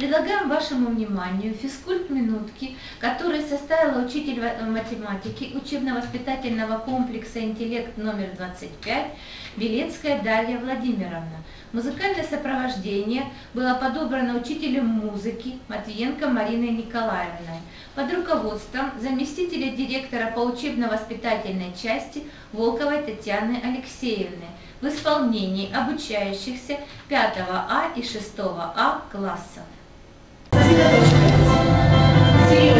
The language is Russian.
Предлагаем вашему вниманию физкульт минутки, который составила учитель математики учебно-воспитательного комплекса «Интеллект» номер 25 Белецкая Дарья Владимировна. Музыкальное сопровождение было подобрано учителем музыки Матвиенко Мариной Николаевной под руководством заместителя директора по учебно-воспитательной части Волковой Татьяны Алексеевны в исполнении обучающихся 5 А и 6 А классов. to you.